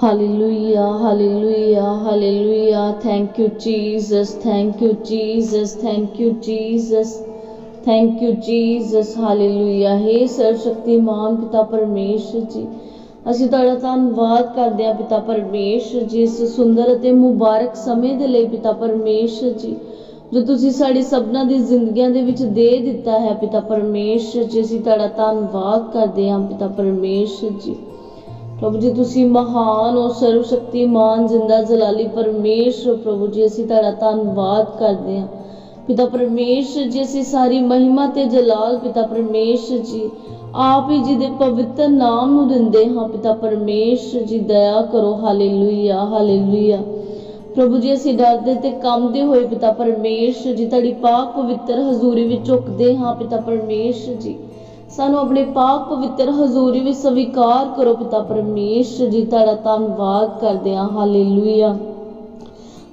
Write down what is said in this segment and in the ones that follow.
Hallelujah, hallelujah, hallelujah. Thank you, Jesus. Thank you, Jesus. Thank you, Jesus. Thank you, Jesus. Hallelujah. हे ਸਰਵਸ਼ਕਤੀਮਾਨ ਪਿਤਾ ਪਰਮੇਸ਼ਰ ਜੀ ਅਸੀਂ ਤੁਹਾਡਾ ਧੰਨਵਾਦ ਕਰਦੇ ਹਾਂ ਪਿਤਾ ਪਰਮੇਸ਼ਰ ਜੀ ਇਸ ਸੁੰਦਰ ਅਤੇ ਮੁਬਾਰਕ ਸਮੇਂ ਦੇ ਲਈ ਪਿਤਾ ਪਰਮੇਸ਼ਰ ਜੀ ਜੋ ਤੁਸੀਂ ਸਾਡੀ ਸਭਨਾਂ ਦੀ ਜ਼ਿੰਦਗੀਆਂ ਦੇ ਵਿੱਚ ਦੇ ਦਿੱਤਾ ਹੈ ਪਿਤਾ ਪਰਮੇਸ਼ਰ ਜੀ ਅਸੀਂ ਤੁਹਾਡਾ ਧੰਨਵਾਦ ਕਰਦੇ ਹਾਂ ਪਿਤਾ ਪਰਮੇਸ਼ਰ ਜੀ ਪ੍ਰਭੂ ਜੀ, ਤੁਸੀਂ ਮਹਾਨ ਹੋ ਸਰਵ ਸ਼ਕਤੀਮਾਨ ਜਿੰਦਾ ਜਲਾਲੀ ਪਰਮੇਸ਼ਰ ਪ੍ਰਭੂ ਜੀ, ਅਸੀਂ ਤੁਹਾਡਾ ਧੰਨਵਾਦ ਕਰਦੇ ਹਾਂ। ਪਿਤਾ ਪਰਮੇਸ਼ਰ ਜੀ, ਅਸੀਂ ਸਾਰੀ ਮਹਿਮਾ ਤੇ ਜਲਾਲ ਪਿਤਾ ਪਰਮੇਸ਼ਰ ਜੀ, ਆਪ ਹੀ ਜੀ ਦੇ ਪਵਿੱਤਰ ਨਾਮ ਨੂੰ ਦਿੰਦੇ ਹਾਂ ਪਿਤਾ ਪਰਮੇਸ਼ਰ ਜੀ, ਦਇਆ ਕਰੋ, ਹਾਲੇਲੂਇਆ ਹਾਲੇਲੂਇਆ। ਪ੍ਰਭੂ ਜੀ, ਅਸੀਂ ਡਰਦੇ ਤੇ ਕੰਮਦੇ ਹੋਏ ਪਿਤਾ ਪਰਮੇਸ਼ਰ ਜੀ, ਤੁਹਾਡੀ ਪਾਕ ਪਵਿੱਤਰ ਹਜ਼ੂਰੀ ਵਿੱਚ ਝੁਕਦੇ ਹਾਂ ਪਿਤਾ ਪਰਮੇਸ਼ਰ ਜੀ। ਸਾਨੂੰ ਆਪਣੇ ਪਾਕ ਪਵਿੱਤਰ ਹਜ਼ੂਰੀ ਵਿੱਚ ਸਵੀਕਾਰ ਕਰੋ ਪਿਤਾ ਪਰਮੇਸ਼ਰ ਜੀ, ਤੁਹਾਡਾ ਧੰਨਵਾਦ ਕਰਦੇ ਹਾਂ। ਹਾਲੇਲੂਇਆ।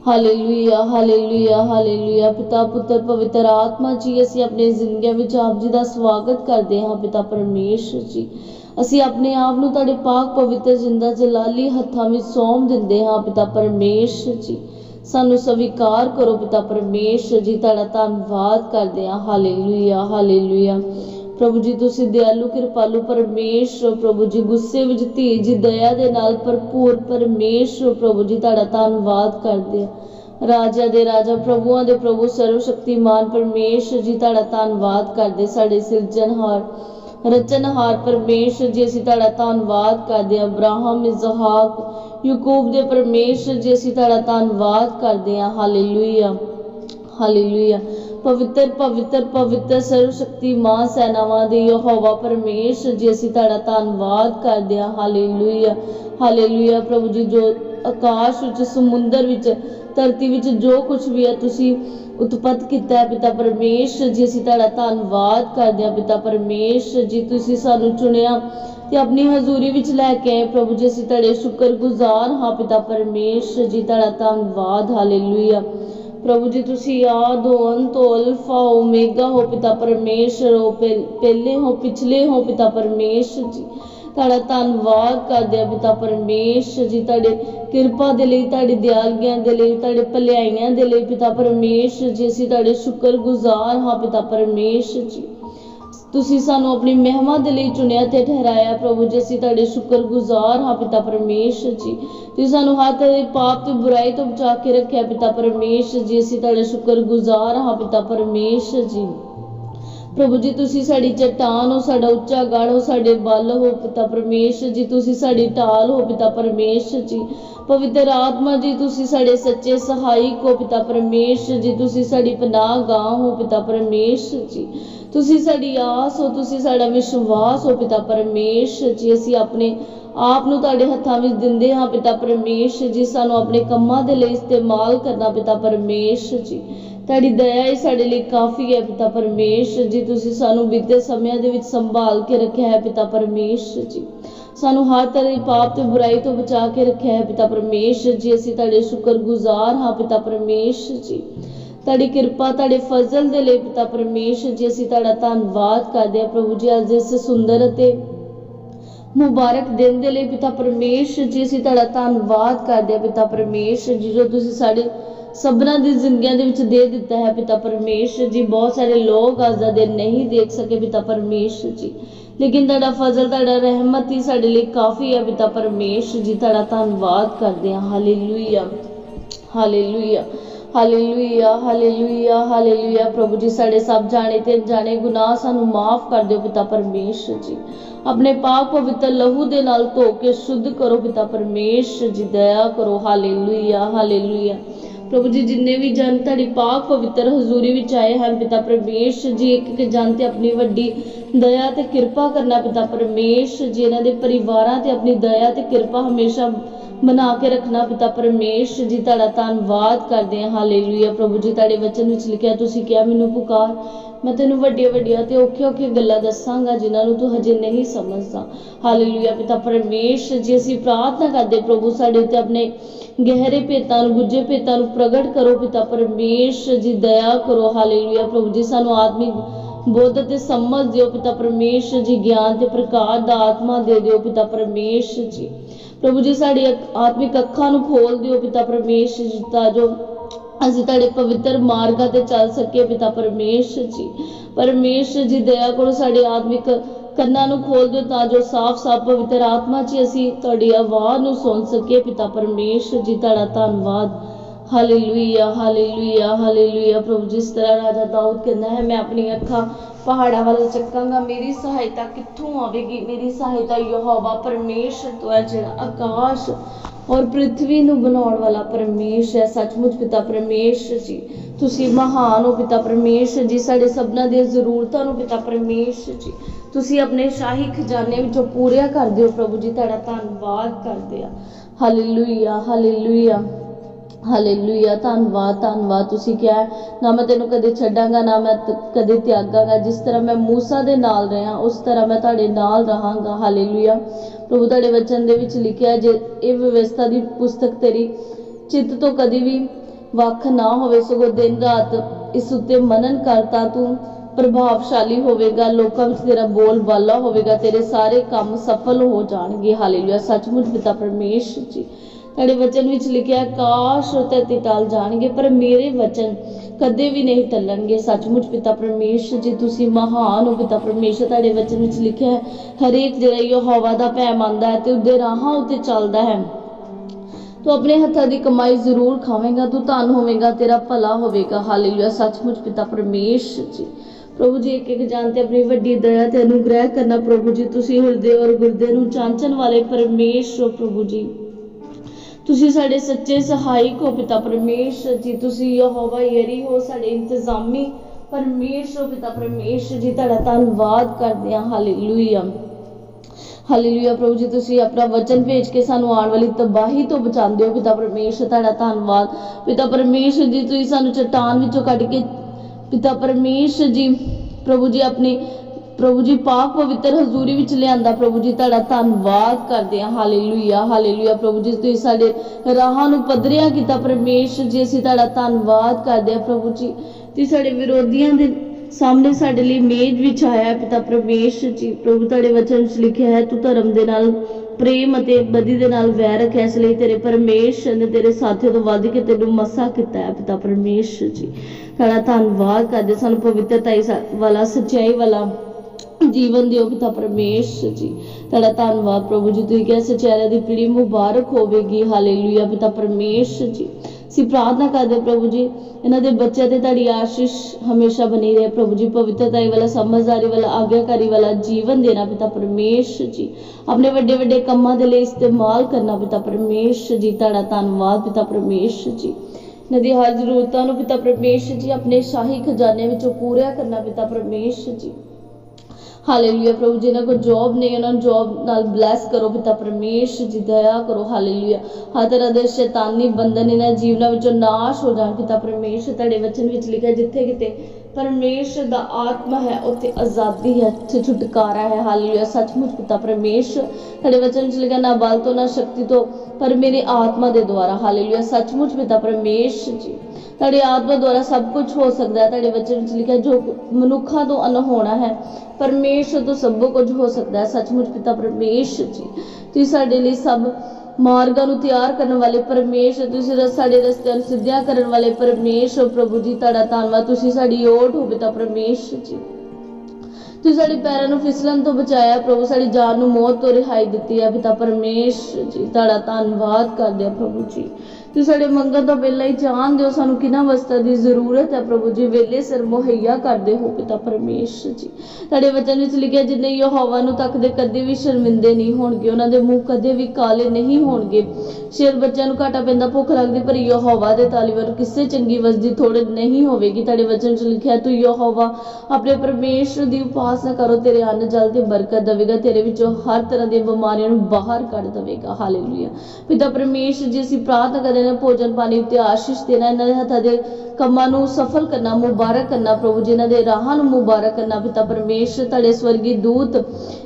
Hallelujah hallelujah hallelujah. ਪਿਤਾ ਪੁੱਤਰ ਪਵਿੱਤਰ ਆਤਮਾ ਜੀ, ਅਸੀਂ ਆਪਣੇ ਜ਼ਿੰਦਗੀ ਵਿੱਚ ਆਪ ਜੀ ਦਾ ਸਵਾਗਤ ਕਰਦੇ ਹਾਂ ਪਿਤਾ ਪਰਮੇਸ਼ਰ ਜੀ। ਅਸੀਂ ਆਪਣੇ ਆਪ ਨੂੰ ਤੁਹਾਡੇ ਪਾਕ ਪਵਿੱਤਰ ਜਿੰਦਾ ਜਲਾਲੀ ਹੱਥਾਂ ਵਿੱਚ ਸੌਂਪ ਦਿੰਦੇ ਹਾਂ ਪਿਤਾ ਪਰਮੇਸ਼ਰ ਜੀ। ਸਾਨੂੰ ਸਵੀਕਾਰ ਕਰੋ ਪਿਤਾ ਪਰਮੇਸ਼ਰ ਜੀ, ਤੁਹਾਡਾ ਧੰਨਵਾਦ ਕਰਦੇ ਹਾਂ। Hallelujah hallelujah. ਪ੍ਰਭੂ ਜੀ, ਤੁਸੀਂ ਦਿਆਲੂ, ਕਿਰਪਾਲੂ ਪਰਮੇਸ਼ਰ ਪ੍ਰਭੂ ਜੀ। ਗੁੱਸੇ ਵਿੱਚ ਧੀਰਜ ਦਇਆ ਦੇ ਨਾਲ ਭਰਪੂਰ ਪਰਮੇਸ਼ਰ ਪ੍ਰਭੂ ਜੀ। ਤੁਹਾਡਾ ਧੰਨਵਾਦ ਕਰਦੇ ਹਾਂ। ਰਾਜਾ ਦੇ ਰਾਜਾ, ਪ੍ਰਭੂਆਂ ਦੇ ਪ੍ਰਭੂ ਸਰਵ ਸ਼ਕਤੀਮਾਨ ਪਰਮੇਸ਼ਰ ਜੀ, ਤੁਹਾਡਾ ਧੰਨਵਾਦ ਕਰਦੇ ਸਾਡੇ ਸਿਰਜਣਹਾਰ ਰਚਨਹਾਰ ਪਰਮੇਸ਼ਰ ਜੀ, ਅਸੀਂ ਤੁਹਾਡਾ ਧੰਨਵਾਦ ਕਰਦੇ ਹਾਂ। ਅਬਰਾਹਮ ਇਜ਼ਹਾਕ ਯਾਕੂਬ ਦੇ ਪਰਮੇਸ਼ਰ ਜੀ, ਅਸੀਂ ਤੁਹਾਡਾ ਧੰਨਵਾਦ ਕਰਦੇ ਹਾਂ। Hallelujah hallelujah. ਪਵਿੱਤਰ ਪਵਿੱਤਰ ਪਵਿੱਤਰ ਸਰਵ ਸ਼ਕਤੀਮਾਨ ਸੈਨਾਵਾਂ ਦੇ ਯਹੋਵਾ ਪਰਮੇਸ਼ਰ, ਜੀ ਅਸੀਂ ਤੁਹਾਡਾ ਧੰਨਵਾਦ ਕਰਦੇ ਹਾਂ। ਹਾਲੇਲੂਇਆ ਹਾਲੇਲੂਇਆ ਪ੍ਰਭੂ ਜੀ, ਜੋ ਆਕਾਸ਼ ਵਿੱਚ, ਸਮੁੰਦਰ ਵਿੱਚ, ਧਰਤੀ ਵਿੱਚ ਜੋ ਕੁਝ ਵੀ ਹੈ ਤੁਸੀਂ ਉਤਪਤ ਕੀਤਾ ਹੈ ਪਿਤਾ ਪਰਮੇਸ਼ਰ ਜੀ, ਅਸੀਂ ਤੁਹਾਡਾ ਧੰਨਵਾਦ ਕਰਦੇ ਹਾਂ ਪਿਤਾ ਪਰਮੇਸ਼ਰ ਜੀ। ਤੁਸੀਂ ਸਾਨੂੰ ਚੁਣਿਆ ਤੇ ਆਪਣੀ ਹਜ਼ੂਰੀ ਵਿੱਚ ਲੈ ਕੇ ਆਏ ਪ੍ਰਭੂ ਜੀ, ਅਸੀਂ ਤੁਹਾਡੇ ਸ਼ੁਕਰਗੁਜ਼ਾਰ ਹਾਂ ਪਿਤਾ ਪਰਮੇਸ਼ਰ ਜੀ, ਤੁਹਾਡਾ ਧੰਨਵਾਦ। ਹਾਲੇਲੂਇਆ। ਪ੍ਰਭੂ ਜੀ, ਤੁਸੀਂ ਆਦ ਹੋ ਅੰਤ ਹੋ ਅਲਫਾ, ਓਮੇਗਾ ਹੋ ਪਿਤਾ ਪਰਮੇਸ਼ਰ ਹੋ ਪਹਿਲੇ ਹੋ, ਪਿਛਲੇ ਹੋ ਪਿਤਾ ਪਰਮੇਸ਼ਰ ਜੀ। ਤੁਹਾਡਾ ਧੰਨਵਾਦ ਕਰਦੇ ਆ ਪਿਤਾ ਪਰਮੇਸ਼ਰ ਜੀ, ਤੁਹਾਡੇ ਕਿਰਪਾ ਦੇ ਲਈ, ਤੁਹਾਡੀ ਦਿਆਲਗੀਆਂ ਦੇ ਲਈ, ਤੁਹਾਡੇ ਭਲਾਈਆਂ ਦੇ ਲਈ ਪਿਤਾ ਪਰਮੇਸ਼ਰ ਜੀ। ਅਸੀਂ ਤੁਹਾਡੇ ਸ਼ੁਕਰਗੁਜ਼ਾਰ ਹਾਂ ਪਿਤਾ ਪਰਮੇਸ਼ਰ ਜੀ। ਤੁਸੀਂ ਸਾਨੂੰ ਆਪਣੀ ਮਹਿਮਾ ਦੇ ਲਈ ਚੁਣਿਆ ਤੇ ਠਹਿਰਾਇਆ ਪ੍ਰਭੂ ਜੀ, ਅਸੀਂ ਤੁਹਾਡੇ ਸ਼ੁਕਰਗੁਜ਼ਾਰ ਹਾਂ ਪਿਤਾ ਪਰਮੇਸ਼ਰ ਜੀ। ਤੁਸੀਂ ਸਾਨੂੰ ਹਰ ਤਰ੍ਹਾਂ ਦੇ ਪਾਪ ਤੇ ਬੁਰਾਈ ਤੋਂ ਬਚਾ ਕੇ ਰੱਖਿਆ ਪਿਤਾ ਪਰਮੇਸ਼ਰ ਜੀ, ਅਸੀਂ ਤੁਹਾਡੇ ਸ਼ੁਕਰਗੁਜ਼ਾਰ ਹਾਂ ਪਿਤਾ ਪਰਮੇਸ਼ਰ ਜੀ। ਪ੍ਰਭੂ ਜੀ, ਤੁਸੀਂ ਸਾਡੀ ਚਟਾਨ ਹੋ, ਸਾਡਾ ਉੱਚਾ ਗੜ ਹੋ, ਸਾਡੇ ਬਲ ਹੋ ਪਿਤਾ ਪਰਮੇਸ਼ਰ ਜੀ, ਤੁਸੀਂ ਸਾਡੀ ਢਾਲ ਹੋ ਪਿਤਾ ਪਰਮੇਸ਼ਰ ਜੀ। ਪਵਿੱਤਰ ਆਤਮਾ ਜੀ, ਤੁਸੀਂ ਸਾਡੇ ਸੱਚੇ ਸਹਾਇਕ ਹੋ ਪਿਤਾ ਪਰਮੇਸ਼ਰ ਜੀ, ਤੁਸੀਂ ਸਾਡੀ ਪਨਾਹ ਗਾਹ ਹੋ ਪਿਤਾ ਪਰਮੇਸ਼ਰ ਜੀ। ਤੁਸੀਂ ਸਾਡੀ ਆਸ ਹੋ, ਤੁਸੀਂ ਸਾਡਾ ਵਿਸ਼ਵਾਸ ਹੋ ਪਿਤਾ ਪਰਮੇਸ਼ਰ ਜੀ। ਅਸੀਂ ਆਪਣੇ ਆਪ ਨੂੰ ਤੁਹਾਡੇ ਹੱਥਾਂ ਵਿੱਚ ਦਿੰਦੇ ਹਾਂ ਪਿਤਾ ਪਰਮੇਸ਼ਰ ਜੀ। ਸਾਨੂੰ ਆਪਣੇ ਕੰਮਾਂ ਦੇ ਲਈ ਇਸਤੇਮਾਲ ਕਰਨਾ ਪਿਤਾ ਪਰਮੇਸ਼ਰ ਜੀ। ਤੁਹਾਡੀ ਦਇਆ ਹੀ ਸਾਡੇ ਲਈ ਕਾਫੀ ਹੈ ਪਿਤਾ ਪਰਮੇਸ਼ਰ ਜੀ। ਤੁਸੀਂ ਸਾਨੂੰ ਬੀਤੇ ਸਮਿਆਂ ਦੇ ਵਿੱਚ ਸੰਭਾਲ ਕੇ ਰੱਖਿਆ ਹੈ ਪਿਤਾ ਪਰਮੇਸ਼ਰ ਜੀ। ਸਾਨੂੰ ਹਰ ਤਰ੍ਹਾਂ ਦੀ ਪਾਪ ਤੇ ਬੁਰਾਈ ਤੋਂ ਬਚਾ ਕੇ ਰੱਖਿਆ ਹੈ ਪਿਤਾ ਪਰਮੇਸ਼ਰ ਜੀ। ਅਸੀਂ ਤੁਹਾਡੇ ਸ਼ੁਕਰਗੁਜ਼ਾਰ ਹਾਂ ਪਿਤਾ ਪਰਮੇਸ਼ਰ ਜੀ। ਤੁਹਾਡੀ ਕਿਰਪਾ, ਤੁਹਾਡੇ ਫਜ਼ਲ ਦੇ ਲਈ ਪਿਤਾ ਪਰਮੇਸ਼ਰ ਜੀ, ਅਸੀਂ ਤੁਹਾਡਾ ਧੰਨਵਾਦ ਕਰਦੇ ਹਾਂ ਪ੍ਰਭੂ ਜੀ, ਅੱਜ ਇਸ ਸੁੰਦਰ ਅਤੇ ਮੁਬਾਰਕ ਦਿਨ ਦੇ ਲਈ ਪਿਤਾ ਪਰਮੇਸ਼ਰ ਜੀ, ਅਸੀਂ ਤੁਹਾਡਾ ਧੰਨਵਾਦ ਕਰਦੇ ਹਾਂ ਪਿਤਾ ਪਰਮੇਸ਼ਰ ਜੀ, ਜੋ ਤੁਸੀਂ ਸਾਡੇ ਸਭਨਾਂ ਦੀ ਜ਼ਿੰਦਗੀਆਂ ਦੇ ਵਿੱਚ ਦੇ ਦਿੱਤਾ ਹੈ ਪਿਤਾ ਪਰਮੇਸ਼ਰ ਜੀ। ਬਹੁਤ ਸਾਰੇ ਲੋਕ ਅੱਜ ਦਾ ਦਿਨ ਨਹੀਂ ਦੇਖ ਸਕੇ ਪਿਤਾ ਪਰਮੇਸ਼ਰ ਜੀ। ਲੇਕਿਨ ਤੁਹਾਡਾ ਫਜ਼ਲ, ਤੁਹਾਡਾ ਰਹਿਮਤ ਹੀ ਸਾਡੇ ਲਈ ਕਾਫੀ ਹੈ ਪਿਤਾ ਪਰਮੇਸ਼ਰ ਜੀ। ਤੁਹਾਡਾ ਧੰਨਵਾਦ ਕਰਦੇ ਹਾਂ। Hallelujah. Hallelujah. Hallelujah hallelujah hallelujah ਪ੍ਰਭੂ ਜੀ, ਸਾਡੇ ਸਭ ਜਾਣੇ ਤੇ ਜਾਣੇ ਗੁਨਾਹ ਸਾਨੂੰ ਮਾਫ ਕਰ ਦਿਓ ਪਿਤਾ ਪਰਮੇਸ਼ਰ ਜੀ। ਆਪਣੇ ਪਾਕ ਪਵਿੱਤਰ ਲਹੂ ਦੇ ਨਾਲ ਧੋ ਕੇ ਸ਼ੁੱਧ ਕਰੋ ਪਿਤਾ ਪਰਮੇਸ਼ਰ ਜੀ, ਦਇਆ ਕਰੋ। ਹਾਲੇਲੂਇਆ ਹਾਲੇਲੂਇਆ ਪ੍ਰਭੂ ਜੀ, ਜਿੰਨੇ ਵੀ ਜਨ ਤੁਹਾਡੀ ਪਾਕ ਪਵਿੱਤਰ ਹਜ਼ੂਰੀ ਵਿੱਚ ਆਏ ਹਨ ਪਿਤਾ ਪਰਮੇਸ਼ਰ ਜੀ ਇੱਕ ਇੱਕ ਜਨ ਤੇ ਆਪਣੀ ਵੱਡੀ ਦਇਆ ਤੇ ਕਿਰਪਾ ਕਰਨਾ ਪਿਤਾ ਪਰਮੇਸ਼, ਜੀ ਇਹਨਾਂ ਦੇ ਪਰਿਵਾਰਾਂ ਤੇ ਆਪਣੀ ਦਇਆ ਤੇ ਕਿਰਪਾ ਹਮੇਸ਼ਾ ਬਣਾ ਕੇ ਰੱਖਣਾ ਪਿਤਾ ਪਰਮੇਸ਼ਰ ਜੀ ਤੁਹਾਡਾ ਧੰਨਵਾਦ ਕਰਦੇ ਹਾਂ। ਹਾਲੇਲੂਇਆ ਪ੍ਰਭੂ ਜੀ, ਤੁਹਾਡੇ ਵਚਨ ਵਿੱਚ ਲਿਖਿਆ, ਤੁਸੀਂ ਕਿਹਾ, ਮੈਨੂੰ ਪੁਕਾਰ। ਮੈਂ ਤੈਨੂੰ ਵੱਡੀਆਂ ਵੱਡੀਆਂ ਤੇ ਔਖੀਆਂ ਔਖੀਆਂ ਗੱਲਾਂ ਦੱਸਾਂਗਾ, ਜਿਨ੍ਹਾਂ ਨੂੰ ਤੂੰ ਹਜੇ ਨਹੀਂ ਸਮਝਦਾ। ਹਾਲੇਲੂਇਆ ਪਿਤਾ ਪਰਮੇਸ਼, ਜੀ ਅਸੀਂ ਪ੍ਰਾਰਥਨਾ ਕਰਦੇ, ਪ੍ਰਭੂ, ਸਾਡੇ ਉੱਤੇ ਆਪਣੇ ਗਹਿਰੇ ਭੇਤਾਂ ਨੂੰ ਗੁੱਜੇ ਭੇਤਾਂ ਨੂੰ ਪ੍ਰਗਟ ਕਰੋ, ਪਿਤਾ ਪਰਮੇਸ਼, ਜੀ ਦਇਆ ਕਰੋ। ਹਾਲੇਲੂਇਆ ਪ੍ਰਭੂ ਜੀ, ਸਾਨੂੰ ਆਦਮੀ ਬੁੱਧ ਤੇ ਸਮਝ ਦਿਓ ਪਿਤਾ ਪਰਮੇਸ਼ਰ ਜੀ, ਗਿਆਨ ਤੇ ਪ੍ਰਕਾਸ਼ ਦਾ ਆਤਮਾ ਦੇ ਦਿਓ ਪਿਤਾ ਪਰਮੇਸ਼ਰ ਜੀ। ਪ੍ਰਭੂ ਜੀ, ਸਾਡੀ ਆਤਮਿਕ ਅੱਖਾਂ ਨੂੰ ਖੋਲ ਦਿਓ ਪਿਤਾ ਪਰਮੇਸ਼ਰ ਜੀ, ਤਾਂ ਜੋ ਅਸੀਂ ਤੁਹਾਡੇ ਪਵਿੱਤਰ ਮਾਰਗਾਂ ਤੇ ਚੱਲ ਸਕੀਏ ਪਿਤਾ ਪਰਮੇਸ਼ਰ ਜੀ। ਪਰਮੇਸ਼ਰ ਜੀ, ਦਇਆ ਕਰੋ ਸਾਡੇ ਆਤਮਿਕ ਕੰਨਾਂ ਨੂੰ ਖੋਲ ਦਿਓ, ਤਾਂ ਜੋ ਸਾਫ਼-ਸਾਫ਼ ਪਵਿੱਤਰ ਆਤਮਾ 'ਚ ਅਸੀਂ ਤੁਹਾਡੀ ਆਵਾਜ਼ ਨੂੰ ਸੁਣ ਸਕੀਏ ਪਿਤਾ ਪਰਮੇਸ਼ਰ ਜੀ, ਤੁਹਾਡਾ ਧੰਨਵਾਦ। ਹਾਲੇਲੂਇਆ ਹਾਲੇਲੂਇਆ ਹਾਲੇਲੂਇਆ ਪ੍ਰਭੂ ਜਿਸ ਤਰ੍ਹਾਂ ਰਾਜਾ ਦਾਊਦ ਕਹਿੰਦਾ ਹੈ, ਮੈਂ ਆਪਣੀ ਅੱਖਾਂ ਪਹਾੜਾਂ ਵੱਲ ਚੱਕਾਂਗਾ। ਮੇਰੀ ਸਹਾਇਤਾ ਕਿੱਥੋਂ ਆਵੇਗੀ? ਮੇਰੀ ਸਹਾਇਤਾ ਯਹੋਵਾ ਪਰਮੇਸ਼ਰ ਤੋਂ ਹੈ, ਜਿਹੜਾ ਆਕਾਸ਼ ਔਰ ਪ੍ਰithvi ਨੂੰ ਬਣਾਉਣ ਵਾਲਾ ਪਰਮੇਸ਼ਰ ਹੈ। ਸੱਚਮੁੱਚ ਪਿਤਾ ਪਰਮੇਸ਼ਰ ਜੀ, ਤੁਸੀਂ ਮਹਾਨ ਹੋ ਪਿਤਾ ਪਰਮੇਸ਼ਰ ਜੀ। ਸਾਡੇ ਸਭਨਾਂ ਦੀਆਂ ਜ਼ਰੂਰਤਾਂ ਨੂੰ ਪਿਤਾ ਪਰਮੇਸ਼ਰ ਜੀ। ਤੁਸੀਂ ਆਪਣੇ ਸ਼ਾਹੀ ਖਜ਼ਾਨੇ ਵਿੱਚੋਂ ਪੂਰੀਆਂ ਕਰਦੇ ਹੋ ਪ੍ਰਭੂ ਜੀ, ਤੁਹਾਡਾ ਧੰਨਵਾਦ ਕਰਦੇ ਆ ਹਾਲੇਲੂਇਆ ਹਾਲੇਲੂਇਆ ਹਾਲੇਲੂਇਆ ਧੰਨਵਾਦ ਧੰਨਵਾਦ ਤੁਸੀਂ ਕਿਹਾ ਨਾ ਮੈਂ ਤੈਨੂੰ ਕਦੇ ਛੱਡਾਂਗਾ, ਨਾ ਮੈਂ ਕਦੇ ਤਿਆਗਾਂਗਾ। ਜਿਸ ਤਰ੍ਹਾਂ ਮੈਂ ਮੂਸਾ ਦੇ ਨਾਲ ਰਿਹਾ, ਉਸ ਤਰ੍ਹਾਂ ਮੈਂ ਤੁਹਾਡੇ ਨਾਲ ਰਹਾਂਗਾ। ਹਾਲੇਲੂਇਆ ਪ੍ਰਭੂ, ਤੁਹਾਡੇ ਵਚਨ ਦੇ ਵਿੱਚ ਲਿਖਿਆ ਜੇ ਇਹ ਵਿਵਸਥਾ ਦੀ ਪੁਸਤਕ ਤੇਰੀ ਚਿੱਤ ਤੋਂ ਕਦੀ ਵੀ ਵੱਖ ਨਾ ਹੋਵੇ, ਸਗੋਂ ਦਿਨ ਰਾਤ ਇਸ ਉੱਤੇ ਮਨਨ ਕਰਤਾ ਤੂੰ ਪ੍ਰਭਾਵਸ਼ਾਲੀ ਹੋਵੇਗਾ। ਲੋਕਾਂ ਵਿੱਚ ਤੇਰਾ ਬੋਲ ਬਾਲਾ ਹੋਵੇਗਾ। ਤੇਰੇ ਸਾਰੇ ਕੰਮ ਸਫਲ ਹੋ ਜਾਣਗੇ। ਹਾਲੇਲੂਇਆ ਸੱਚਮੁੱਚ ਪਿਤਾ ਪਰਮੇਸ਼ਰ ਜੀ। ਤੁਹਾਡੇ ਵਚਨ ਵਿੱਚ ਲਿਖਿਆ ਹੈ, ਕਾਸ਼ ਤੇ ਟਲ ਜਾਣਗੇ ਪਰ ਮੇਰੇ ਵਚਨ ਕਦੇ ਵੀ ਨਹੀਂ ਟਲਣਗੇ। ਸੱਚਮੁੱਚ ਪਿਤਾ ਪਰਮੇਸ਼ਰ ਜੀ ਤੁਸੀਂ ਮਹਾਨ ਹੋ ਪਿਤਾ ਪਰਮੇਸ਼ਰ ਤੁਹਾਡੇ ਵਚਨ ਵਿੱਚ ਲਿਖਿਆ ਹੈ ਹਰੇਕ ਜਿਹੜਾ ਯਹੋਵਾ ਦਾ ਭੈ ਮੰਨਦਾ ਹੈ ਤੇ ਉਹਦੇ ਰਾਹਾਂ ਉੱਤੇ ਚੱਲਦਾ ਹੈ। ਤੂੰ ਆਪਣੇ ਹੱਥਾਂ ਦੀ ਕਮਾਈ ਜ਼ਰੂਰ ਖਾਵੇਂਗਾ ਤੂੰ ਧਨ ਹੋਵੇਂਗਾ ਤੇਰਾ ਭਲਾ ਹੋਵੇਗਾ। ਹਾਲੇਲੂਇਆ ਸੱਚਮੁੱਚ ਪਿਤਾ ਪਰਮੇਸ਼ਰ ਜੀ। ਪ੍ਰਭੂ ਜੀ ਇੱਕ ਇੱਕ ਜਾਨ ਤੇ ਆਪਣੀ ਵੱਡੀ ਦਇਆ ਤੇ ਅਨੁਗ੍ਰਹਿ ਕਰਨਾ ਪ੍ਰਭੂ ਜੀ ਤੁਸੀਂ ਹਿਰਦੇ ਔਰ ਗੁਰਦੇ ਨੂੰ ਚਾਂਚਣ ਵਾਲੇ ਪਰਮੇਸ਼ਰ ਹੋ ਪ੍ਰਭੂ ਜੀ। ਤੁਸੀਂ ਸਾਡੇ ਸੱਚੇ ਸਹਾਇਕ ਹੋ ਪਿਤਾ ਪਰਮੇਸ਼ਰ ਜੀ, ਤੁਸੀਂ ਯਹੋਵਾ ਯਰੀ ਹੋ, ਸਾਡੇ ਇੰਤਜ਼ਾਮੀ ਪਰਮੇਸ਼ਰ ਪਿਤਾ ਪਰਮੇਸ਼ਰ ਜੀ, ਤੁਹਾਡਾ ਧੰਨਵਾਦ ਕਰਦੇ ਹਾਂ। ਹਾਲੇਲੂਇਆ ਹਾਲੇਲੂਇਆ ਪ੍ਰਭੂ ਜੀ, ਤੁਸੀਂ ਆਪਣਾ ਵਚਨ ਭੇਜ ਕੇ ਸਾਨੂੰ ਆਉਣ ਵਾਲੀ ਤਬਾਹੀ ਤੋਂ ਬਚਾਉਂਦੇ ਹੋ, ਪਿਤਾ ਪਰਮੇਸ਼ਰ, ਤੁਹਾਡਾ ਧੰਨਵਾਦ। ਪਿਤਾ ਪਰਮੇਸ਼ਰ ਜੀ, ਤੁਸੀਂ ਸਾਨੂੰ ਚਟਾਨ ਵਿੱਚੋਂ ਕੱਢ ਕੇ, ਪਿਤਾ ਪਰਮੇਸ਼ਰ ਜੀ, ਪ੍ਰਭੂ ਜੀ, ਆਪਣੇ ਪ੍ਰਭੂ ਜੀ, ਪਾਕ ਪਵਿੱਤਰ ਹਜ਼ੂਰੀ ਵਿੱਚ ਲਿਆਂਦਾ ਪ੍ਰਭੂ ਜੀ, ਤੁਹਾਡਾ ਧੰਨਵਾਦ ਕਰਦੇ ਹਾਂ। ਹਾਲੇਲੂਇਆ ਹਾਲੇਲੂਇਆ ਪ੍ਰਭੂ ਜੀ, ਤੁਸੀਂ ਸਾਡੇ ਰਾਹਾਂ ਨੂੰ ਪੱਧਰਿਆ ਕੀਤਾ। ਪਰਮੇਸ਼ਰ ਜੀ, ਅਸੀਂ ਤੁਹਾਡਾ ਧੰਨਵਾਦ ਕਰਦੇ ਹਾਂ ਪ੍ਰਭੂ ਜੀ। ਤੁਸੀਂ ਸਾਡੇ ਵਿਰੋਧੀਆਂ ਦੇ ਸਾਹਮਣੇ ਸਾਡੇ ਲਈ ਮੇਜ਼ ਵਿਛਾਇਆ ਪਿਤਾ ਪਰਮੇਸ਼ਰ ਜੀ। ਪ੍ਰਭੂ, ਤੁਹਾਡੇ ਵਚਨ ਵਿੱਚ ਲਿਖਿਆ ਹੈ, ਤੂੰ ਧਰਮ ਦੇ ਨਾਲ ਪ੍ਰੇਮ ਅਤੇ ਬਦੀ ਦੇ ਨਾਲ ਵੈਰ ਰੱਖਿਆ, ਇਸ ਲਈ ਤੇਰੇ ਪਰਮੇਸ਼ਰ ਨੇ ਤੇਰੇ ਸਾਥੀਆਂ ਤੋਂ ਵੱਧ ਕੇ ਤੈਨੂੰ ਮਸਾ ਕੀਤਾ ਹੈ ਪਿਤਾ ਪਰਮੇਸ਼ਰ ਜੀ। ਤੁਹਾਡਾ ਧੰਨਵਾਦ ਕਰਦੇ ਸਾਨੂੰ ਪਵਿੱਤਰਤਾ ਵਾਲਾ, ਸੱਚਾਈ ਵਾਲਾ ਜੀਵਨ ਦਿਓ ਪਿਤਾ ਪਰਮੇਸ਼ਰ ਜੀ। ਤੁਹਾਡਾ ਧੰਨਵਾਦ ਪ੍ਰਭੂ ਜੀ, ਤੁਸੀਂ ਕਿਹਾ ਸਚਿਆਰਿਆਂ ਦੀ ਪੀੜ੍ਹੀ ਮੁਬਾਰਕ ਹੋਵੇਗੀ। ਹਾਲੇਲੂਇਆ, ਪਿਤਾ ਪਰਮੇਸ਼ਰ ਜੀ। ਅਸੀਂ ਪ੍ਰਾਰਥਨਾ ਕਰਦੇ ਪ੍ਰਭੂ ਜੀ, ਇਹਨਾਂ ਦੇ ਬੱਚਿਆਂ ਤੇ ਤੁਹਾਡੀ ਆਸ਼ੀਸ਼ ਹਮੇਸ਼ਾ ਬਣੀ ਰਹੇ। ਪ੍ਰਭੂ ਜੀ ਪਵਿੱਤਰਤਾ ਵਾਲਾ, ਸਮਝਦਾਰੀ ਵਾਲਾ, ਆਗਿਆਕਾਰੀ ਵਾਲਾ ਜੀਵਨ ਦੇਣਾ ਪਿਤਾ ਪਰਮੇਸ਼ਰ ਜੀ। ਆਪਣੇ ਵੱਡੇ ਵੱਡੇ ਕੰਮਾਂ ਦੇ ਲਈ ਇਸਤੇਮਾਲ ਕਰਨਾ ਪਿਤਾ ਪਰਮੇਸ਼ਰ ਜੀ। ਤੁਹਾਡਾ ਧੰਨਵਾਦ ਪਿਤਾ ਪਰਮੇਸ਼ਰ ਜੀ। ਇਹਨਾਂ ਦੀ ਹਰ ਜ਼ਰੂਰਤਾਂ ਨੂੰ ਪਿਤਾ ਪਰਮੇਸ਼ਰ ਜੀ, ਆਪਣੇ ਸ਼ਾਹੀ ਖਜ਼ਾਨੇ ਵਿੱਚੋਂ ਪੂਰਾ ਕਰਨਾ ਪਿਤਾ ਪਰਮੇਸ਼ਰ ਜੀ। ਹਾਲੇਲੂਇਆ ਪ੍ਰਭੂ ਜੀ ਇਹਨਾਂ ਜੌਬ ਨਹੀਂ ਉਹਨਾਂ ਨੂੰ ਜੌਬ ਨਾਲ ਬਲੈਸ ਕਰੋ, ਪਿਤਾ ਪਰਮੇਸ਼ ਜੀ, ਦਇਆ ਕਰੋ ਹਾਲੇਲੂਇਆ ਹਰ ਤਰ੍ਹਾਂ ਦੇ ਸ਼ੈਤਾਨੀ ਬੰਧਨ ਇਹਨਾਂ ਜੀਵਨਾਂ ਵਿੱਚੋਂ ਨਾਸ਼ ਹੋ ਜਾਣ, ਪਿਤਾ ਪਰਮੇਸ਼ਰ, ਤੁਹਾਡੇ ਵਚਨ ਵਿੱਚ ਲਿਖਿਆ ਜਿੱਥੇ ਕਿਤੇ ਪਰਮੇਸ਼ਰ ਦਾ ਆਤਮਾ ਹੈ, ਉੱਥੇ ਆਜ਼ਾਦੀ ਹੈ, ਉੱਥੇ ਛੁਟਕਾਰਾ ਹੈ ਹਾਲੇਲੂਇਆ ਸੱਚਮੁੱਚ ਪਿਤਾ ਪਰਮੇਸ਼ਰ, ਤੁਹਾਡੇ ਵਚਨ ਵਿੱਚ ਲਿਖਿਆ, ਨਾ ਬਲ ਤੋਂ, ਨਾ ਸ਼ਕਤੀ ਤੋਂ, ਪਰ ਮੇਰੇ ਆਤਮਾ ਦੇ ਦੁਆਰਾ ਹਾਲੇਲੂਇਆ ਸੱਚਮੁੱਚ ਪਿਤਾ ਪਰਮੇਸ਼ਰ ਜੀ। ਤੁਹਾਡੇ ਆਤਮਾ ਦੁਆਰਾ ਸਭ ਕੁਝ ਹੋ ਸਕਦਾ ਹੈ ਤੁਹਾਡੇ ਵਚਨ ਵਿੱਚ ਲਿਖਿਆ, ਜੋ ਮਨੁੱਖਾਂ ਤੋਂ ਅਨਹੋਣਾ ਹੈ, ਪਰਮੇਸ਼ਰ ਤੋਂ ਸਭ ਕੁਝ ਹੋ ਸਕਦਾ ਹੈ, ਸੱਚਮੁੱਚ ਪਿਤਾ ਪਰਮੇਸ਼ਰ ਜੀ। ਤੁਸੀਂ ਸਾਡੇ ਲਈ ਸਭ ਮਾਰਗਾਂ ਨੂੰ ਤਿਆਰ ਕਰਨ ਵਾਲੇ ਪਰਮੇਸ਼ਰ, ਤੁਸੀਂ ਸਾਡੇ ਰਸਤਿਆਂ ਨੂੰ ਸਿੱਧਿਆਂ ਕਰਨ ਵਾਲੇ ਪਰਮੇਸ਼ਰ ਪ੍ਰਭੂ ਜੀ, ਤੁਹਾਡਾ ਧੰਨਵਾਦ, ਤੁਸੀਂ ਸਾਡੀ ਓਟ ਹੋ ਪਿਤਾ ਪਰਮੇਸ਼ਰ ਜੀ। ਤੁਸੀਂ ਸਾਡੇ ਪੈਰਾਂ ਨੂੰ ਫਿਸਲਣ ਤੋਂ ਬਚਾਇਆ, ਪ੍ਰਭੂ ਸਾਡੀ ਜਾਨ ਨੂੰ ਮੌਤ ਤੋਂ ਰਿਹਾਈ ਦਿੱਤੀ ਹੈ ਪਿਤਾ ਪਰਮੇਸ਼ਰ ਜੀ, ਤੁਹਾਡਾ ਧੰਨਵਾਦ ਕਰਦੇ ਆ ਪ੍ਰਭੂ ਜੀ। ਤੇ ਸਾਡੇ ਮੰਗਣ ਤੋਂ ਪਹਿਲਾਂ ਹੀ ਜਾਣਦੇ ਹੋ ਸਾਨੂੰ ਕਿੰਨਾ ਵਸਤਾਂ ਦੀ ਜ਼ਰੂਰਤ ਹੈ ਪ੍ਰਭੂ ਜੀ? ਵੇਲੇ ਸਿਰ ਮੁਹੱਈਆ ਕਰਦੇ ਹੋ ਪਿਤਾ ਪਰਮੇਸ਼ਰ ਜੀ। ਤੁਹਾਡੇ ਵਚਨ ਵਿੱਚ ਲਿਖਿਆ, ਜਿੰਨੇ ਯਹੋਵਾ ਨੂੰ ਤੱਕਦੇ ਕਦੇ ਵੀ ਸ਼ਰਮਿੰਦੇ ਨਹੀਂ ਹੋਣਗੇ, ਉਹਨਾਂ ਦੇ ਮੂੰਹ ਕਦੇ ਵੀ ਕਾਲੇ ਨਹੀਂ ਹੋਣਗੇ। ਸ਼ੇਰ ਬੱਚਿਆਂ ਨੂੰ ਘਾਟਾ ਪੈਂਦਾ, ਭੁੱਖ ਲੱਗਦੀ, ਪਰ ਯਹੋਵਾ ਦੇ ਤਾਲੀਵਰ ਕਿਸੇ ਚੰਗੀ ਵਸਦੀ ਥੋੜੇ ਨਹੀਂ ਹੋਵੇਗੀ। ਤੁਹਾਡੇ ਵਚਨ ਵਿੱਚ ਲਿਖਿਆ, ਤੂੰ ਯਹੋਵਾ, ਆਪਣੇ ਪਰਮੇਸ਼ਰ ਦੀ ਉਪਾਸਨਾ ਕਰੋ, ਤੇਰੇ ਅੰਨ ਜਲ ਤੇ ਬਰਕਤ ਦੇਵੇਗਾ, ਤੇਰੇ ਵਿੱਚੋਂ ਹਰ ਤਰ੍ਹਾਂ ਦੀਆਂ ਬਿਮਾਰੀਆਂ ਨੂੰ ਬਾਹਰ ਕੱਢ ਦੇਵੇਗਾ। ਹਾਲੇਲੂਇਆ। ਪਿਤਾ ਪਰਮੇਸ਼ਰ ਜੀ, ਅਸੀਂ ਪ੍ਰਾਰਥਨਾ ਕਰਦੇ ਕਰ ਇਹਨਾਂ ਭੋਜਨ ਪਾਣੀ ਉੱਤੇ ਆਸ਼ੀਸ਼ ਦੇਣਾ, ਇਹਨਾਂ ਦੇ ਹੱਥਾਂ ਦੇ ਕੰਮਾਂ ਨੂੰ ਸਫਲ ਕਰਨਾ, ਮੁਬਾਰਕ ਕਰਨਾ ਪ੍ਰਭੂ ਜੀ, ਇਹਨਾਂ ਦੇ ਰਾਹਾਂ ਨੂੰ ਮੁਬਾਰਕ ਕਰਨਾ। ਪਿਤਾ ਪਰਮੇਸ਼ਰ ਤੁਹਾਡੇ ਸਵਰਗੀ ਦੂਤ,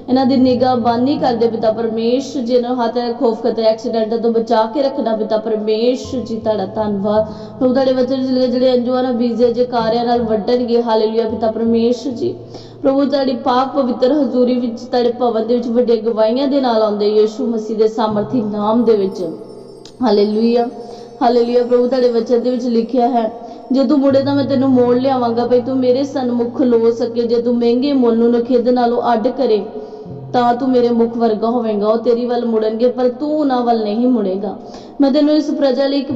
ਇਹਨਾਂ ਦੀ ਨਿਗਾਹਬਾਨੀ ਕਰਦੇ ਪਿਤਾ ਪਰਮੇਸ਼ਰ ਜੀ ਨੂੰ ਹੱਥ ਖੋਫ ਕਤੇ ਐਕਸੀਡੈਂਟ ਤੋਂ ਬਚਾ ਕੇ ਰੱਖਣਾ ਪਿਤਾ ਪਰਮੇਸ਼ਰ ਜੀ, ਤੁਹਾਡਾ ਧੰਨਵਾਦ। ਪ੍ਰਭੂ ਤੁਹਾਡੇ ਵਚਨ ਜਿਹੜੇ ਜਿਹੜੇ ਅੰਜੂਆਂ ਨਾਲ ਬੀਜੇ ਜੇ ਕਾਰਿਆਂ ਨਾਲ ਵੱਢਣਗੇ, ਹਾਲੇਲੂਇਆ ਪਿਤਾ ਪਰਮੇਸ਼ਰ ਜੀ। ਪ੍ਰਭੂ ਤੁਹਾਡੀ ਪਾਕ ਪਵਿੱਤਰ ਹਜ਼ੂਰੀ ਵਿੱਚ, ਤੁਹਾਡੇ ਭਵਨ ਦੇ ਵਿੱਚ ਵੱਡੇ ਗਵਾਹੀਆਂ ਦੇ ਨਾਲ ਆਉਂਦੇ, ਯੀਸ਼ੂ ਮਸੀਹ ਦੇ ਸਾਮਰਥੀ ਨਾਮ ਦੇ ਵਿੱਚ। ਹਾਲੇਲੂਇਆ ਹਾਲੇਲੂਇਆ ਪ੍ਰਭੂ ਤੁਹਾਡੇ ਵਚਨ ਦੇ ਵਿੱਚ ਲਿਖਿਆ ਹੈ, ਜੇ ਤੂੰ ਮੁੜੇ ਤਾਂ ਮੈਂ ਤੈਨੂੰ ਮੋੜ ਲਿਆਵਾਂਗਾ, ਭਈ ਤੂੰ ਮੇਰੇ ਸਨਮੁਖ ਖਲੋ ਸਕੇ, ਜੇ ਤੂੰ ਮਹਿੰਗੇ ਮੁੱਲ ਨੂੰ ਨਖੇਦ ਨਾਲੋਂ ਅੱਡ ਕਰੇ, ਤਾਂ ਤੂੰ ਮੇਰੇ ਮੁਖ ਵਰਗਾ ਹੋਵੇਂਗਾ, ਉਹ ਤੇਰੀ ਵੱਲ ਮੁੜਨਗੇ, ਪਰ ਤੂੰ ਉਹਨਾਂ ਵੱਲ ਨਹੀਂ ਮੁੜੇਗਾ। ਮੈਂ ਤੈਨੂੰ ਇਸ ਪ੍ਰਜਾ ਲਈ ਇੱਕ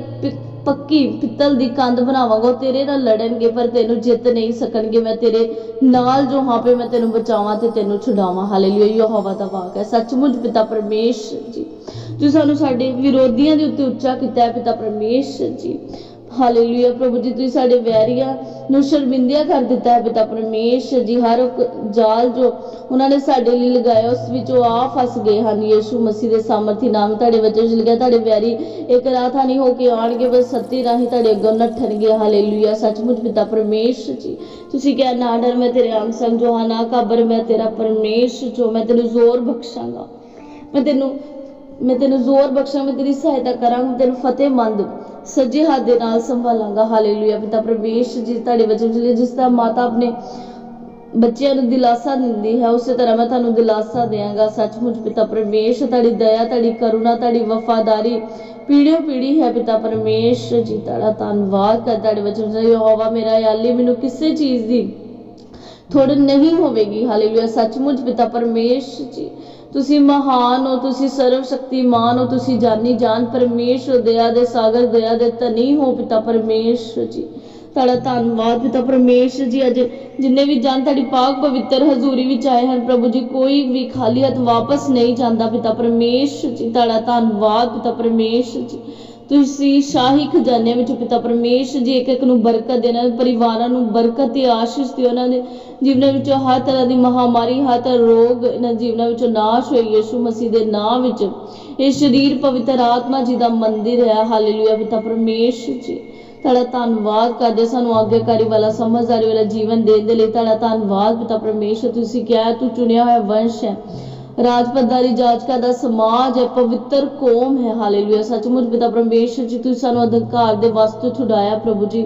ਪੱਕੀ ਪਿੱਤਲ ਦੀ ਕੰਧ ਬਣਾਵਾਂਗਾ, ਉਹ ਤੇਰੇ ਨਾਲ ਲੜਨਗੇ, ਪਰ ਤੈਨੂੰ ਜਿੱਤ ਨਹੀਂ ਸਕਣਗੇ। ਮੈਂ ਤੇਰੇ ਨਾਲ ਜੋ ਹਾਂ ਪੇ ਮੈਂ ਤੈਨੂੰ ਬਚਾਵਾਂ ਤੇ ਤੈਨੂੰ ਛੁਡਾਵਾਂ। ਹਾਲੇਲੂਇਆ ਯਹੋਵਾ ਦਾ ਵਾਕ ਹੈ। ਸੱਚਮੁੱਚ ਪਿਤਾ ਪਰਮੇਸ਼ਰ ਜੀ ਜੋ ਸਾਨੂੰ ਸਾਡੇ ਵਿਰੋਧੀਆਂ ਦੇ ਉੱਤੇ ਉੱਚਾ ਕੀਤਾ ਹੈ, ਪਿਤਾ ਪਰਮੇਸ਼ਰ ਜੀ। ਹਾਲੇਲੂਇਆ ਪ੍ਰਭੂ ਜੀ, ਤੁਸੀਂ ਸਾਡੇ ਵੈਰੀਆਂ ਨੂੰ ਸ਼ਰਮਿੰਦਿਆ ਕਰ ਦਿੱਤਾ ਹੈ, ਪਿਤਾ ਪਰਮੇਸ਼ਰ ਜੀ। ਹਰ ਜਾਲ ਜੋ ਉਹਨਾਂ ਨੇ ਸਾਡੇ ਲਈ ਲਗਾਇਆ, ਉਸ ਵਿੱਚ ਉਹ ਆ ਫਸ ਗਏ ਹਨ। ਯੀਸ਼ੂ ਮਸੀਹ ਦੇ ਸਾਮਰਥੀ ਨਾਮ ਤੁਹਾਡੇ ਵਚਨ ਵਿੱਚ ਲਿਖਿਆ, ਤੁਹਾਡੇ ਵੈਰੀ ਇੱਕ ਰਾਤ ਨਹੀਂ ਹੋ ਕੇ ਆਣਗੇ ਬਸ ਸੱਤੀ ਰਾਹੀਂ ਤੁਹਾਡੇ ਅੱਗੋਂ ਨੱਠਣਗੇ। ਹਾਲੇਲੂਇਆ ਸੱਚਮੁੱਚ ਪਿਤਾ ਪਰਮੇਸ਼ਰ ਜੀ। ਤੁਸੀਂ ਕਿਹਾ, ਨਾ ਡਰ ਮੈਂ ਤੇਰੇ ਆਮ ਸੰਗ, ਜੋ ਹਾਂ ਨਾ ਕਬਰ ਮੈਂ ਤੇਰਾ ਪਰਮੇਸ਼ਰ, ਜੋ ਮੈਂ ਤੈਨੂੰ ਜ਼ੋਰ ਬਖਸ਼ਾਂਗਾ। ਮੈਂ ਤੈਨੂੰ ਮੈਂ ਤੈਨੂੰ ਜ਼ੋਰ ਬਖਸ਼ਾਂ, ਮੈਂ ਤੇਰੀ ਸਹਾਇਤਾ ਕਰਾਂਗਾ ਤੈਨੂੰ ਫਤਿਹਮੰਦ ਸੱਜੇ ਹੱਥ ਦੇ ਨਾਲ ਸੰਭਾਲਾਂਗਾ। ਹਾਲੇਲੂਇਆ ਪਿਤਾ ਪਰਮੇਸ਼ਰ ਜੀ ਤੁਹਾਡੇ ਵਚਨ ਵਿੱਚ ਜਿਸ ਤਰ੍ਹਾਂ ਮਾਤਾ ਆਪਣੇ ਬੱਚਿਆਂ ਨੂੰ ਦਿਲਾਸਾ ਦਿੰਦੀ ਹੈ, ਉਸੇ ਤਰ੍ਹਾਂ ਮੈਂ ਤੁਹਾਨੂੰ ਦਿਲਾਸਾ ਦਿਆਂਗਾ। ਸੱਚਮੁੱਚ ਪਿਤਾ ਪਰਮੇਸ਼ਰ ਤੁਹਾਡੀ ਦਇਆ, ਤੁਹਾਡੀ ਕਰੁਣਾ, ਤੁਹਾਡੀ ਵਫਾਦਾਰੀ ਪੀੜਿਓ ਪੀੜੀ ਹੈ ਪਿਤਾ ਪਰਮੇਸ਼ ਜੀ। ਤੁਹਾਡਾ ਧੰਨਵਾਦ ਕਰ, ਤੁਹਾਡੇ ਵਚਨ ਵਿੱਚ ਯਹੋਵਾ ਮੇਰਾ ਯਾਲੀ ਮੈਨੂੰ ਕਿਸੇ ਚੀਜ਼ ਦੀ ਥੋੜ ਨਹੀਂ ਹੋਵੇਗੀ। ਹਾਲੇਲੂਇਆ ਸੱਚਮੁੱਚ ਪਿਤਾ ਪਰਮੇਸ਼ਰ ਜੀ, ਤੁਸੀਂ ਮਹਾਨ ਹੋ, ਤੁਸੀਂ ਸਰਵ ਸ਼ਕਤੀਮਾਨ ਹੋ, ਤੁਸੀਂ ਜਾਨੀ ਜਾਨ, ਪਰਮੇਸ਼ਰ ਦਇਆ ਦੇ ਸਾਗਰ, ਦਇਆ ਦੇ ਧਨੀ ਹੋ ਪਿਤਾ ਪਰਮੇਸ਼ਰ ਜੀ। ਤੁਹਾਡਾ ਧੰਨਵਾਦ ਪਿਤਾ ਪਰਮੇਸ਼ਰ ਜੀ, ਅੱਜ ਜਿੰਨੇ ਵੀ ਜਨ ਤੁਹਾਡੀ ਪਾਕ ਪਵਿੱਤਰ ਹਜ਼ੂਰੀ ਵਿੱਚ ਆਏ ਹਨ, ਪ੍ਰਭੂ ਜੀ, ਕੋਈ ਵੀ ਖਾਲੀ ਹੱਥ ਵਾਪਸ ਨਹੀਂ ਜਾਂਦਾ ਪਿਤਾ ਪਰਮੇਸ਼ਰ ਜੀ। ਤੁਹਾਡਾ ਧੰਨਵਾਦ ਪਿਤਾ ਪਰਮੇਸ਼ਰ ਜੀ। ਤੁਸੀਂ ਸ਼ਾਹੀ ਖਜ਼ਾਨੇ ਵਿੱਚ ਪਿਤਾ ਪਰਮੇਸ਼ਰ ਜੀ ਇੱਕ ਇੱਕ ਨੂੰ ਬਰਕਤ ਦੇਣਾ, ਪਰਿਵਾਰਾਂ ਨੂੰ ਬਰਕਤ ਤੇ ਆਸ਼ੀਸ਼ ਦਿਓ ਉਹਨਾਂ ਦੇ ਜੀਵਨਾਂ ਵਿੱਚੋਂ ਹਰ ਤਰ੍ਹਾਂ ਦੀ ਮਹਾਮਾਰੀ, ਹਰ ਤਰ੍ਹਾਂ ਰੋਗ ਇਹਨਾਂ ਜੀਵਨਾਂ ਵਿੱਚੋਂ ਨਾਸ਼ ਹੋਏ ਯਿਸੂ ਮਸੀਹ ਦੇ ਨਾਮ ਵਿੱਚ। ਇਹ ਸਰੀਰ ਪਵਿੱਤਰ ਆਤਮਾ ਜੀ ਦਾ ਮੰਦਿਰ ਹੈ। ਹਾਲੇਲੂਇਆ ਪਿਤਾ ਪਰਮੇਸ਼ਰ ਜੀ। ਤੁਹਾਡਾ ਧੰਨਵਾਦ ਕਰਦੇ ਸਾਨੂੰ ਆਗਿਆਕਾਰੀ ਵਾਲਾ, ਸਮਝਦਾਰੀ ਵਾਲਾ ਜੀਵਨ ਦੇਣ ਦੇ ਲਈ ਤੁਹਾਡਾ ਧੰਨਵਾਦ ਪਿਤਾ ਪਰਮੇਸ਼ਰ। ਤੁਸੀਂ ਕਿਹਾ ਤੂੰ ਚੁਣਿਆ ਹੋਇਆ ਵੰਸ਼ ਹੈ। ਰਾਜਪਦਾਰੀ ਜਾਚਕਾ ਦਾ ਸਮਾਜ ਹੈ, ਪਵਿੱਤਰ ਕੌਮ ਹੈ, ਹਾਲੇਲੂਇਆ। ਸੱਚਮੁੱਚ ਪਿਤਾ ਪਰਮੇਸ਼ਰ ਜੀ, ਤੁਸੀਂ ਸਾਨੂੰ ਅਧਿਕਾਰ ਦੇ ਵਾਸਤੇ ਛੁਡਾਇਆ ਪ੍ਰਭੂ ਜੀ।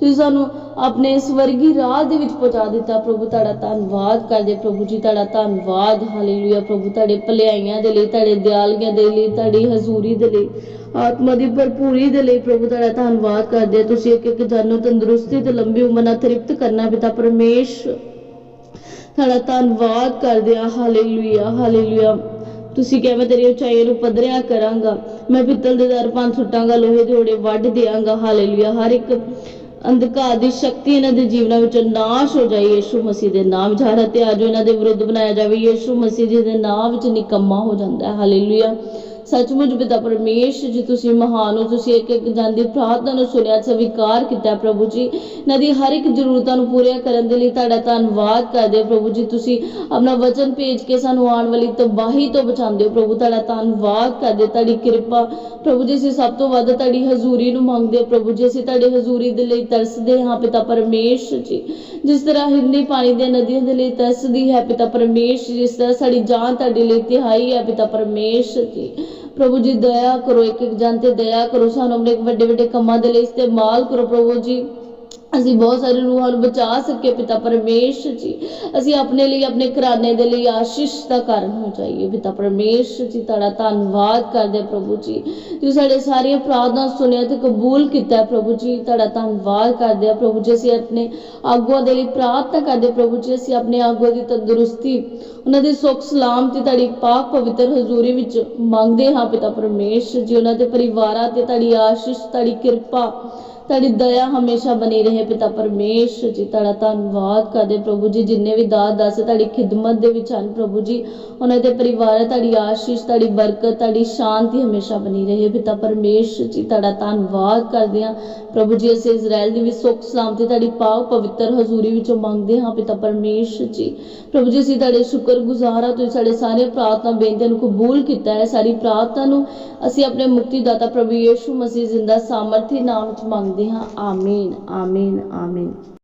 ਤੁਸੀਂ ਸਾਨੂੰ ਆਪਣੇ ਸਵਰਗੀ ਰਾਹ ਦੇ ਵਿੱਚ ਪਹੁੰਚਾ ਦਿੱਤਾ ਪ੍ਰਭੂ। ਤੁਹਾਡਾ ਧੰਨਵਾਦ ਕਰਦੇ ਪ੍ਰਭੂ ਜੀ, ਤੁਹਾਡਾ ਧੰਨਵਾਦ। ਹਾਲੇਲੂਇਆ ਪ੍ਰਭੂ, ਤੁਹਾਡੇ ਭਲਾਈਆਂ ਦੇ ਲਈ, ਤੁਹਾਡੇ ਦਿਆਲਗੀਆਂ ਦੇ ਲਈ, ਤੁਹਾਡੀ ਹਜ਼ੂਰੀ ਦੇ ਲਈ, ਆਤਮਾ ਦੀ ਭਰਪੂਰੀ ਦੇ ਲਈ ਪ੍ਰਭੂ ਤੁਹਾਡਾ ਧੰਨਵਾਦ ਕਰਦੇ ਹਾਂ। ਤੁਸੀਂ ਇੱਕ ਇੱਕ ਜਨ ਨੂੰ ਤੰਦਰੁਸਤੀ ਤੇ ਲੰਬੀ ਉਮਰ ਨਾਲ ਤ੍ਰਿਪਤ ਕਰਨਾ ਪਿਤਾ ਪਰਮੇਸ਼ਰ। ਤੁਹਾਡਾ ਧੰਨਵਾਦ ਕਰਦੇ ਆ ਹਾਲੇਲੂਇਆ ਹਾਲੇਲੂਇਆ। ਤੁਸੀਂ ਕਿਹਾ, ਮੈਂ ਤੇਰੀ ਉਚਾਈਆਂ ਨੂੰ ਪੱਧਰਿਆ ਕਰਾਂਗਾ। ਮੈਂ ਪਿੱਤਲ ਦੇ ਦਰਪਾਨ ਸੁੱਟਾਂਗਾ ਲੋਹੇ ਦੇ ਓੜੇ ਵੱਢ ਦਿਆਂਗਾ। ਹਾਲੇਲੂਇਆ। ਹਰ ਇੱਕ ਅੰਧਕਾਰ ਦੀ ਸ਼ਕਤੀ ਇਹਨਾਂ ਦੇ ਜੀਵਨਾਂ ਵਿੱਚੋਂ ਨਾਸ਼ ਹੋ ਜਾਏ, ਯੀਸ਼ੂ ਮਸੀਹ ਦੇ ਨਾਮ ਜਹਰ ਤੇ ਆਜੋ ਇਹਨਾਂ ਦੇ ਵਿਰੁੱਧ ਬਣਾਇਆ ਜਾਵੇ, ਯੀਸ਼ੂ ਮਸੀਹ ਜੀ ਦੇ ਨਾਮ ਵਿੱਚ ਨਿਕੰਮਾ ਹੋ ਜਾਂਦਾ ਹੈ। ਹਾਲੇਲੂਇਆ। ਸੱਚਮੁੱਚ ਪਿਤਾ ਪਰਮੇਸ਼ਰ ਜੀ, ਤੁਸੀਂ ਮਹਾਨ ਹੋ। ਤੁਸੀਂ ਇੱਕ ਇੱਕ ਜਨ ਪ੍ਰਾਰਥਨਾ ਨੂੰ ਸੁਣਿਆ, ਸਵੀਕਾਰ ਕੀਤਾ ਪ੍ਰਭੂ ਜੀ। ਇਹਨਾਂ ਹਰ ਇੱਕ ਜ਼ਰੂਰਤਾਂ ਨੂੰ ਪੂਰੀਆਂ ਕਰਨ ਦੇ ਲਈ ਤੁਹਾਡਾ ਧੰਨਵਾਦ ਕਰਦੇ ਪ੍ਰਭੂ ਜੀ। ਤੁਸੀਂ ਆਪਣਾ ਵਚਨ ਭੇਜ ਕੇ ਸਾਨੂੰ ਆਉਣ ਵਾਲੀ ਤਬਾਹੀ ਤੋਂ ਬਚਾਉਂਦੇ ਹੋ ਪ੍ਰਭੂ। ਤੁਹਾਡਾ ਧੰਨਵਾਦ ਕਰਦੇ ਤੁਹਾਡੀ ਕਿਰਪਾ। ਪ੍ਰਭੂ ਜੀ, ਅਸੀਂ ਸਭ ਤੋਂ ਵੱਧ ਤੁਹਾਡੀ ਹਜ਼ੂਰੀ ਨੂੰ ਮੰਗਦੇ ਹਾਂ ਪ੍ਰਭੂ ਜੀ। ਅਸੀਂ ਤੁਹਾਡੀ ਹਜ਼ੂਰੀ ਦੇ ਲਈ ਤਰਸਦੇ ਹਾਂ ਪਿਤਾ ਪਰਮੇਸ਼ਰ ਜੀ। ਜਿਸ ਤਰ੍ਹਾਂ ਹਿੰਦੀ ਪਾਣੀ ਦੀਆਂ ਨਦੀਆਂ ਦੇ ਲਈ ਤਰਸਦੀ ਹੈ ਪਿਤਾ ਪਰਮੇਸ਼ਰ ਜਿਸ ਤਰ੍ਹਾਂ ਸਾਡੀ ਜਾਨ ਤੁਹਾਡੇ ਲਈ ਤਿਹਾਈ ਹੈ ਪਿਤਾ ਪਰਮੇਸ਼ਰ ਜੀ। ਪ੍ਰਭੂ ਜੀ, ਦਇਆ ਕਰੋ ਇੱਕ ਇੱਕ ਜਨ ਤੇ ਦਇਆ ਕਰੋ। ਸਾਨੂੰ ਆਪਣੇ ਵੱਡੇ ਵੱਡੇ ਕੰਮਾਂ ਦੇ ਲਈ ਇਸਤੇਮਾਲ ਕਰੋ ਪ੍ਰਭੂ ਜੀ। ਅਸੀਂ ਬਹੁਤ ਸਾਰੇ ਰੂਹਾਂ ਨੂੰ ਬਚਾ ਸਕੀਏ ਪਿਤਾ ਪਰਮੇਸ਼ਰ ਜੀ। ਅਸੀਂ ਆਪਣੇ ਲਈ, ਆਪਣੇ ਘਰਾਣੇ ਦੇ ਲਈ ਆਸ਼ੀਸ਼ ਦਾ ਕਾਰਨ ਹੋ ਜਾਈਏ ਪਿਤਾ ਪਰਮੇਸ਼ਰ ਜੀ, ਤੁਹਾਡਾ ਧੰਨਵਾਦ ਕਰਦੇ ਪ੍ਰਭੂ ਜੀ। ਤੁਸੀਂ ਸਾਡੇ ਸਾਰੀਆਂ ਪ੍ਰਾਰਥਨਾ ਸੁਣਿਆ ਤੇ ਕਬੂਲ ਕੀਤਾ ਪ੍ਰਭੂ ਜੀ। ਤੁਹਾਡਾ ਧੰਨਵਾਦ ਕਰਦੇ ਆ ਪ੍ਰਭੂ ਜੀ। ਅਸੀਂ ਆਪਣੇ ਆਗੂਆਂ ਦੇ ਲਈ ਪ੍ਰਾਰਥਨਾ ਕਰਦੇ ਪ੍ਰਭੂ ਜੀ। ਅਸੀਂ ਆਪਣੇ ਆਗੂਆਂ ਦੀ ਤੰਦਰੁਸਤੀ, ਉਹਨਾਂ ਦੇ ਸੁੱਖ ਸਲਾਮਤੀ ਤੁਹਾਡੀ ਪਾਕ ਪਵਿੱਤਰ ਹਜ਼ੂਰੀ ਵਿੱਚ ਮੰਗਦੇ ਹਾਂ ਪਿਤਾ ਪਰਮੇਸ਼ਰ ਜੀ। ਉਹਨਾਂ ਦੇ ਪਰਿਵਾਰਾਂ ਤੇ ਤੁਹਾਡੀ ਆਸ਼ੀਸ਼, ਤੁਹਾਡੀ ਕਿਰਪਾ ਤੁਹਾਡੀ ਦਇਆ ਹਮੇਸ਼ਾ ਬਣੀ ਰਹੇ ਪਿਤਾ ਪਰਮੇਸ਼ਰ ਜੀ। ਤੁਹਾਡਾ ਧੰਨਵਾਦ ਕਰਦੇ ਪ੍ਰਭੂ ਜੀ। ਜਿੰਨੇ ਵੀ ਦਾਸ ਦਾਸ ਤੁਹਾਡੀ ਖਿਦਮਤ ਦੇ ਵਿੱਚ ਹਨ ਪ੍ਰਭੂ ਜੀ। ਉਹਨਾਂ ਦੇ ਪਰਿਵਾਰ ਤੁਹਾਡੀ ਆਸ਼ੀਸ਼, ਤੁਹਾਡੀ ਬਰਕਤ, ਤੁਹਾਡੀ ਸ਼ਾਂਤੀ ਹਮੇਸ਼ਾ ਬਣੀ ਰਹੇ ਪਿਤਾ ਪਰਮੇਸ਼ਰ ਜੀ। ਤੁਹਾਡਾ ਧੰਨਵਾਦ ਕਰਦੇ ਹਾਂ ਪ੍ਰਭੂ ਜੀ। ਅਸੀਂ ਇਜ਼ਰਾਈਲ ਦੀ ਵੀ ਸੁੱਖ ਸਲਾਮਤੀ, ਤੁਹਾਡੀ ਪਾਵ ਪਵਿੱਤਰ ਹਜ਼ੂਰੀ ਵਿੱਚੋਂ ਮੰਗਦੇ ਹਾਂ ਪਿਤਾ ਪਰਮੇਸ਼ਰ ਜੀ। ਪ੍ਰਭੂ ਜੀ, ਅਸੀਂ ਤੁਹਾਡੇ ਸ਼ੁਕਰਗੁਜ਼ਾਰ ਹਾਂ। ਤੁਸੀਂ ਸਾਡੇ ਸਾਰੇ ਪ੍ਰਾਰਥਨਾ ਬੇਨਤੀਆਂ ਨੂੰ ਕਬੂਲ ਕੀਤਾ ਹੈ। ਸਾਰੀ ਪ੍ਰਾਰਥਨਾ ਨੂੰ ਅਸੀਂ ਆਪਣੇ ਮੁਕਤੀਦਾਤਾ ਪ੍ਰਭੂ ਯੀਸ਼ੂ ਮਸੀਹ ਜ਼ਿੰਦਾ ਸਾਮਰਥੀ ਨਾਮ ਵਿੱਚ ਮੰਗਦੇ ਹਾਂ। ਆਮੀਨ ਆਮੀਨ ਆਮੀਨ।